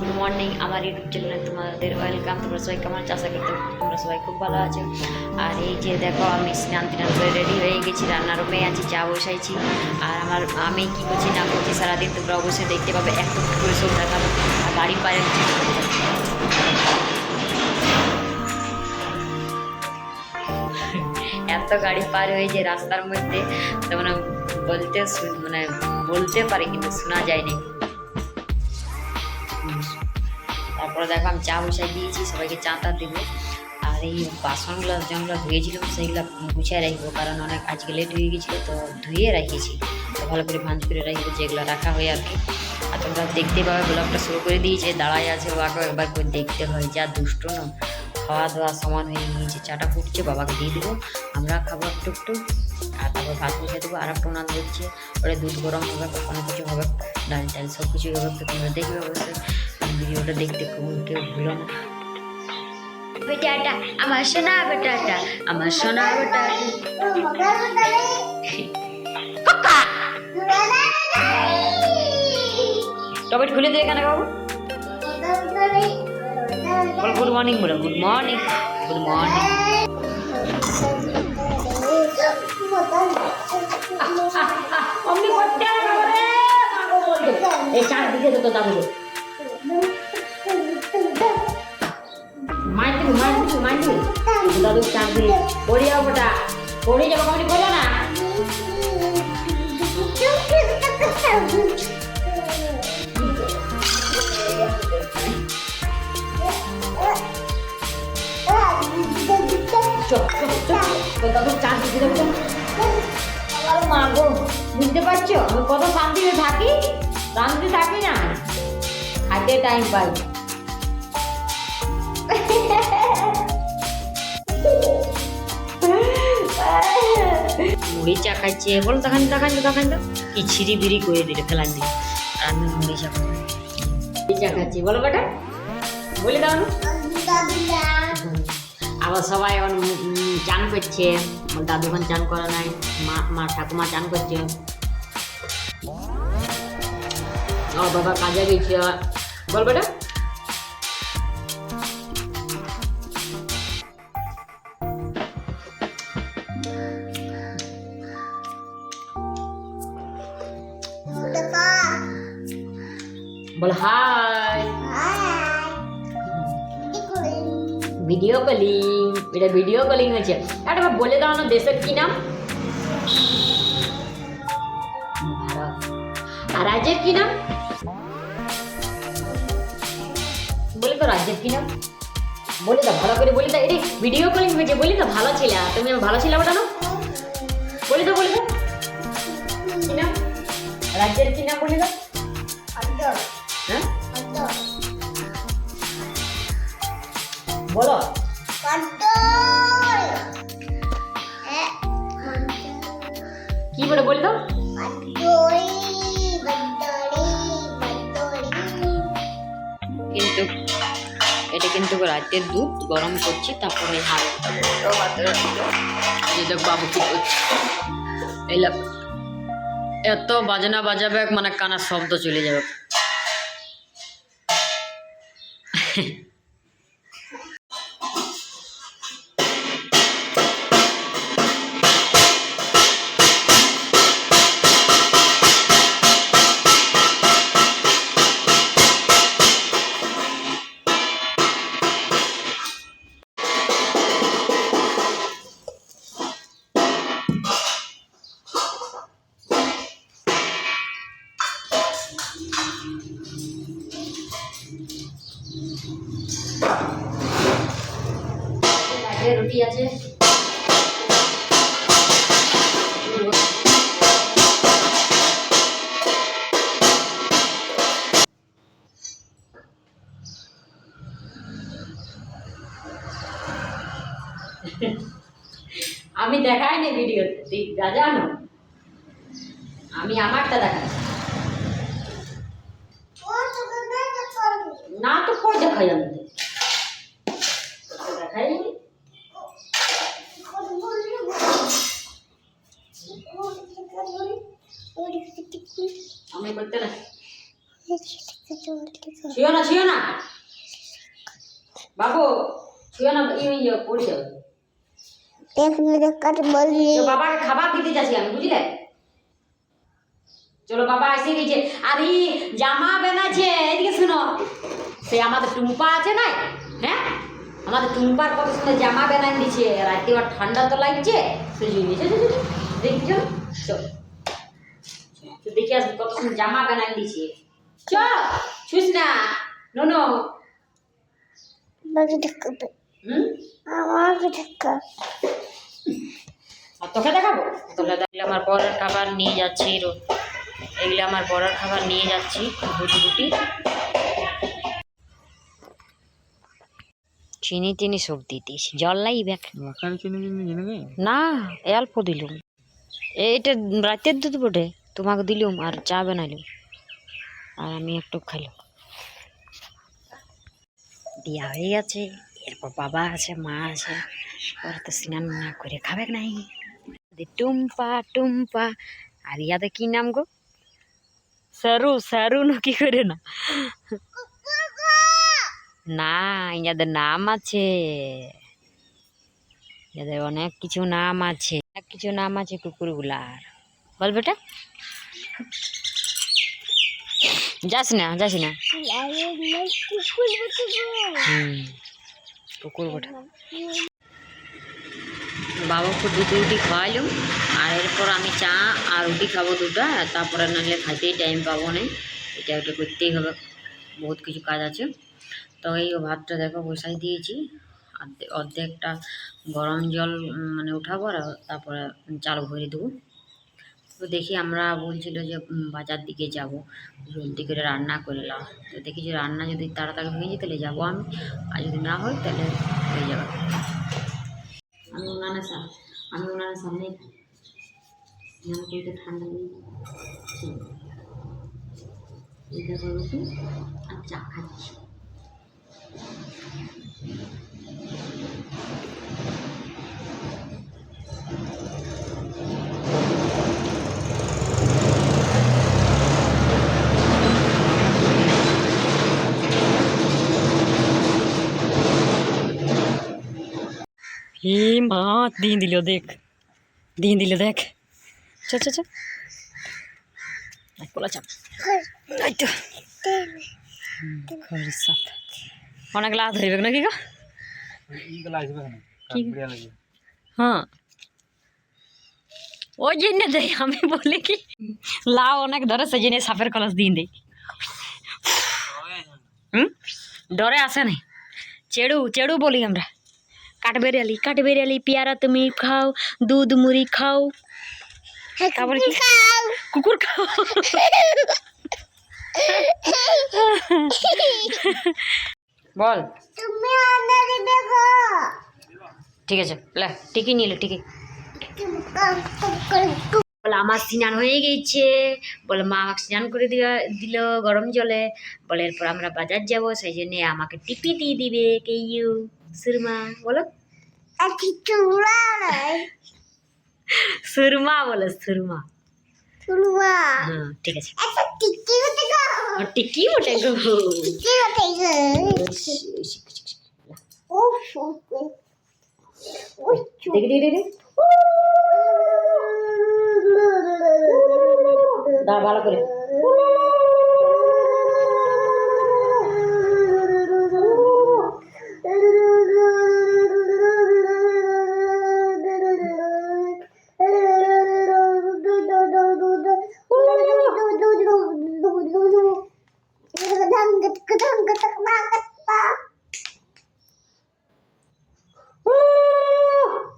Good morning আমার YouTube চ্যানেলে তোমাদের ওয়েলকাম তোমরা সবাই কেমন আছো? আশা করতে তোমরা সবাই খুব ভালো আছো। আর এই যে দেখো, আমি স্নান টান করে রেডি হয়ে গেছি, রান্নার রুমে আছি, চা বসাইছি। আর আমার আমি কী করছি না করছি, সারাদিন তোমরা অবশ্যই দেখতে পাবে একটু করে সব দেখাবো আর বাড়ির বাইরে এত গাড়ি পার হয়েছে রাস্তার মধ্যে, তো মানে বলতে মানে বলতে পারি কিন্তু শোনা যায়নি তারপরে দেখো আমি চা বসাই দিয়েছি, সবাইকে চাটা দেবো। আর এই বাসনগুলো যেগুলো ধুয়েছিলাম সেইগুলো গুছিয়ে রাখব, কারণ অনেক আজকে লেট হয়ে গেছিল, তো ধুয়ে রাখিয়েছি ভালো করে ভাঁজ করে রাখব, যেগুলো রাখা হয় আর কি। আর তোমরা দেখতে পাবে ব্লগটা শুরু করে দিয়েছে দাঁড়াই আছে বাবাকে একবার করে দেখতে হয়, যা দুষ্ট না। খাওয়া দাওয়া সমান হয়ে গিয়েছে, চাটা ফুটছে, বাবাকে দিয়ে দেবো, আমরা খাব একটু একটু আর তারপর ভাত বসে দেবো, আর একটা উনান দিচ্ছে। ওটা দুধ গরম হবে, কখনো কিছু হবে ডাল টাল সব কিছু হবে, তো তোমরা দেখবে অবশ্যই। ভিডিওটা দেখতে খুব কেউ ভুলো না। বেটাটা আমার সোনা বেটাটা আমার সোনা বেটাটা টবেট খুলে দিয়ে কেন বাবু। বল গুড মর্নিং বলো গুড মর্নিং গুড মর্নিং অমনি করতে হবে এই চার দিকে তো দাদু। পড়ে যাব কমনি করব না। মা বুঝতে পারছ? আমি কত শান্তিতে থাকি? শান্তি থাকি না হাতে টাইম পাই। মুড়ি চা খাচ্ছে বল দেখান দেখান দেখান তো কি ছিঁড়ি বিড়ি করে দিলে ফেলান। দিয়ে আর আমি মুড়ি চা খাব মুড়ি চা খাচ্ছি, বলো বেটা, বলে দাও আবার সবাই এখন চান করছে। দাদু খান চান করা নাই, মা মা ঠাকুমা চান করছে। ও বাবা কাজে গেছে। বল বেটা। বল হাই ভিডিও কলিং এটা ভিডিও কলিং আছে একটা বলে দাও না দেশের কি নাম? আর রাজ্যের কি নাম? বলে তো রাজ্যের কি নাম? বলে দাও ভালো করে বলে দাও এরে ভিডিও কলিং হয়েছে, বলি তো ভালো ছিল। তুমি ভালো ছিল ওটা না বলে দাও বলে দাও কি নাম? রাজ্যের কি নাম বলে দাও কি বলে বলে দাও কিন্তু এটা কিন্তু রাতের দুধ, গরম করছি, তারপরে হাত বাবু কি করছে। এত বাজনা বাজাবে মানে কানার শব্দ চলে যাবে। রুটি আছে। আমি দেখাইনি ভিডিও তুই যা জানো? আমি আমারটা দেখাচ্ছি না তো কই দেখাই আমি। দেখাই। না ছুঁয়ো না ছুঁয়ো না। বাবু, ছুঁয়ো না ইয়ে পড়ে যাবে। এক খাবার দিতে যাচ্ছি আমি, বুঝলে? চলো বাবা এসে গেছে। আর জামা বেনাছে এদিকে শোনো। সে আমাদের টুম্পা আছে না হ্যাঁ? আমাদের টুম্পার কত সুন্দর জামা বেনাই দিছে? রাতে আর ঠান্ডা তো লাগছে। সেই জন্য চল, চল, চল, চল। দেখি চল চল। তো দেখি আসবি কত সুন্দর জামা বেনাই দিছে। চ ছুস না। নো নো তোকে দেখাবো? তোকে দেখলে আমার বরের খাবার নিয়ে যাচ্ছি এগুলো আমার বরের খাবার নিয়ে যাচ্ছি গুটি গুটি চিনি টিনি সব দিতিস। জল লাই চিনি চিনি জিনিস না অল্প দিলুম। এইটা রাতের দুধ বটে তোমাকে দিলুম আর চা বানাইলুম। আর আমি একটু খাইলাম। বিয়া হয়ে গেছে এরপর বাবা আছে মা আছে। ওরা তো স্নান না করে খাবে নাই। টুম্পা টুম্পা আর ইয়াতে কি নাম গো? সরু সরু না কি করে না? না ইয়াদের নাম আছে। এদের অনেক কিছু নাম আছে। অনেক কিছু নাম আছে কুকুরগুলার। বল বেটা। যাস না যাস না। কুকুর বেটা। বাবাকে দুটো রুটি খাওয়াইলাম, আর এরপর আমি চা আর রুটি খাব দুটা, তারপরে নাহলে খাইতেই টাইম পাবো না। এটা ওটা করতেই হবে, বহুত কিছু কাজ আছে। তো এই ভাতটা দেখো বসাই দিয়েছি। অর্ধেকটা গরম জল মানে উঠাবো আর তারপরে চাল ভরে দেবো। তো দেখি আমরা বলছিল যে বাজার দিকে যাব। জলদি করে রান্না করে নাও তো দেখি যে রান্না যদি তাড়াতাড়ি হয়ে যায় তাহলে যাব আমি। আর যদি না হয় তাহলে হয়ে যাবে। আমি সামনে আমি উনানের সামনে ঠান্ডা নেই। এটা আর চা খাচ্ছি। হে মা দিয়ে দিল দেখ দিয়ে দিল দেখ চ চ চ পোলা চাপ এই তো খড়ির সাথে অনেক লাভ ধরবে নাকি গো? না হ্যাঁ। ওই জন্য দেয় আমি বলি কি লাউ অনেক ধরে সেই জন্য সাপের কলস দিয়ে দেয় হুম? ডরে আসে নাই চেড়ু চেড়ু বলি আমরা। কাঠবেরিয়ালি কাঠবেরিয়ালি পেয়ারা তুমি খাও দুধ মুড়ি খাও। তারপরে কি? কুকুর খাও। বল। তুমি আমাকে দেখো। ঠিক আছে লে টিকি নিলে টিকি। বলে আমার স্নান হয়ে গেছে। বলে মা আমাকে স্নান করে দিয়া দিল গরম জলে। বলে এরপর আমরা বাজার যাব সেই জন্য আমাকে টিপি দিয়ে দিবে কে ইউ সুরমা বলো। সুরমা বলে সুরমা। চুলবা হ্যাঁ ঠিক আছে একটা টিকি হতে গো আর টিকি ওঠে গো টিকি হতে গো ও ফুকে ওই দেখি দেখি দেখি দাঁড়া ভালো করে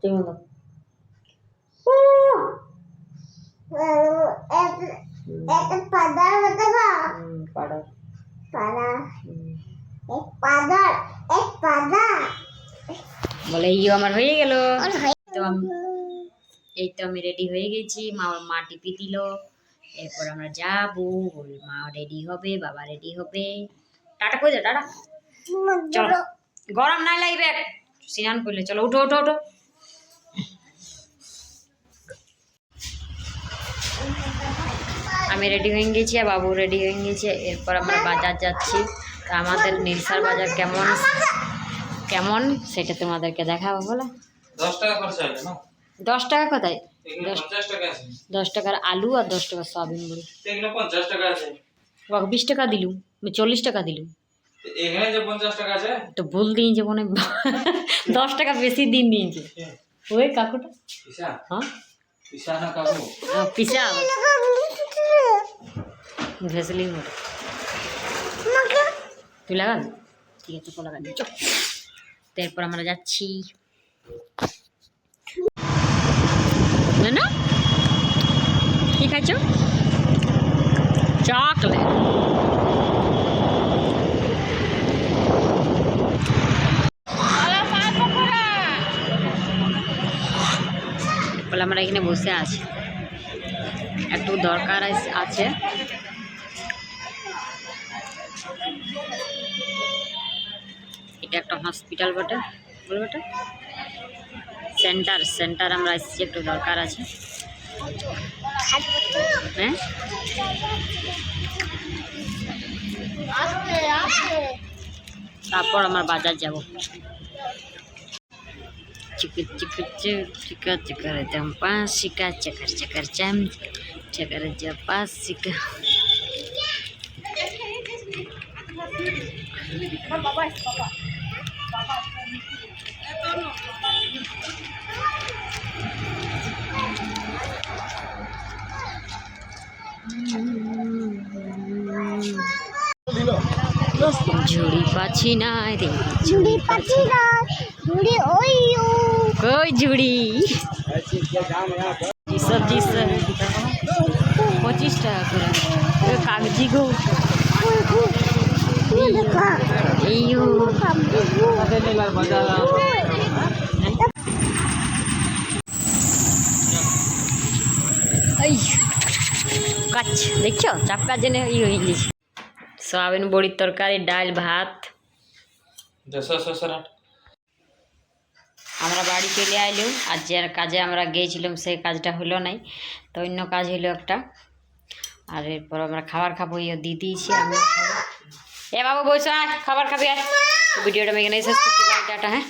ঠিক মতো একটা পাদার হতে গো হুম, পাড়া পাদা হুম। এক পাদার এক পাদা বলে ইয়ে আমার হয়ে গেল। তো এই তো আমি রেডি হয়ে গেছি। মা মা টিপি দিল। এরপর আমরা যাব। বল মা রেডি হবে বাবা রেডি হবে। টাটা কই যা টাটা। চলো। গরম নাই লাগবে। স্নান করলে। চলো উঠো উঠো উঠো। রেডি হয়ে গেছি আর বাবু রেডি হয়ে গেছে। এরপর আমরা বাজার যাচ্ছি। তা আমাদের নিরসার বাজার কেমন? কেমন? সেটা তোমাদেরকে দেখাবো বলো। দশ টাকা খরচা হবে না? দশ টাকা কোথায়? দশ টাকার আলু আর দশ টাকার সয়াবিন বড়ি। ওকে বিশ টাকা দিলুম চল্লিশ টাকা দিলুম। তো এখানে যে পঞ্চাশ টাকা আছে? তো বল দিন যে মনে দশ টাকা বেশি দিন দিয়েছে ওই কাকুটা? হ্যাঁ? পিসা না কাকু? পিসা। ভেসলিন ওটা তুই লাগাবি? ঠিক আছে তো লাগাবি। চল তো এরপর আমরা যাচ্ছি। না না। কি খাইছো চকলেট। আমরা এখানে বসে আছি। একটু দরকার আছ- এটা একটা হসপিটাল বটে। বলবে এটা সেন্টার সেন্টার আমরা এসেছি, একটু দরকার আছে। হ্যাঁ? তারপর আমার বাজার যাব। চিকা চিকা চিকা চিকা চম্পা শিকা, চকর চকর চম চকর জপা শিকা। ঝুড়ি পাচ্ছি না রে। ঝুড়ি পাখি রাত ঝুড়ি ওই ও। কই ঝুড়ি। জি পঁচিশ টাকা করে। কাগজি গো। কাচ দেখছ? চাপকা জন্য ই হয়ে গেছে। সয়াবিন বড়ির তরকারি ডাল ভাত। আমরা বাড়ি চলে আইলেও আর যে কাজে আমরা গিয়েছিলাম সেই কাজটা হলো নাই। তো অন্য কাজ হলো একটা। আর এরপর আমরা খাবার খাব ইয়ে দিয়ে দিয়েছি আমি ए बाबू बोल सुना खबर खबर वीडियो में नहीं सब्सक्राइब डाटा है।